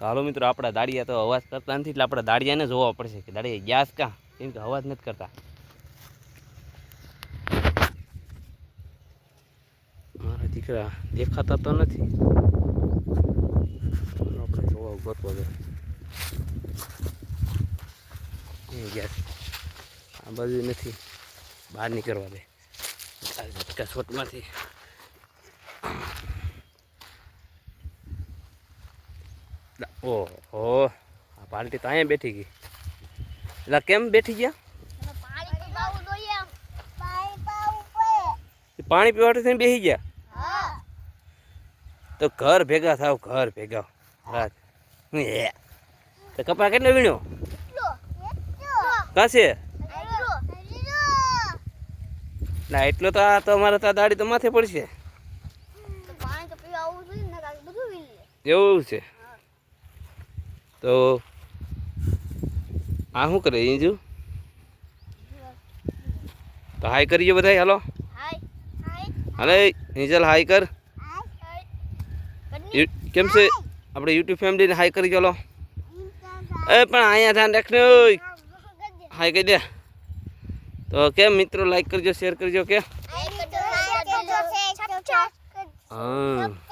તો હાલો મિત્રો, આપણા દાડિયા તો અવાજ કરતા નથી, એટલે આપણે દાડિયાને જોવા પડશે કે દાડિયા જ કાં? કેમ કે અવાજ નથી કરતા. મારા દીકરા દેખાતા તો નથી. આપણે જોવા ગોતવા દે ગેસ આ બાજુ નથી. બહાર નીકળવા દે. આ ઓહો આ પાલટી તો અહીંયા બેઠી ગઈ. એટલે કેમ બેઠી ગયા? પાણી પીવાથી થઈને બેસી ગયા? તો ઘર ભેગા થાવ ઘર ભેગા રાત. તો કપડા કેટલો વીણ્યો? કાશે ના એટલો તો આ તો અમારે તો દાડી તો માથે પડશે. એવું છે. તો આ શું કરે ઇંજુ તો હાય કરીએ બધા હાલો. હાલે હિંજલ હાય કર. કેમ છે? આપણે યુટ્યુબ ફેમિલીને હાય કરી ચાલો એ પણ અહીંયા ધ્યાન રાખને હાય કહી દે. તો કેમ મિત્રો લાઈક કરજો શેર કરજો કે? હા.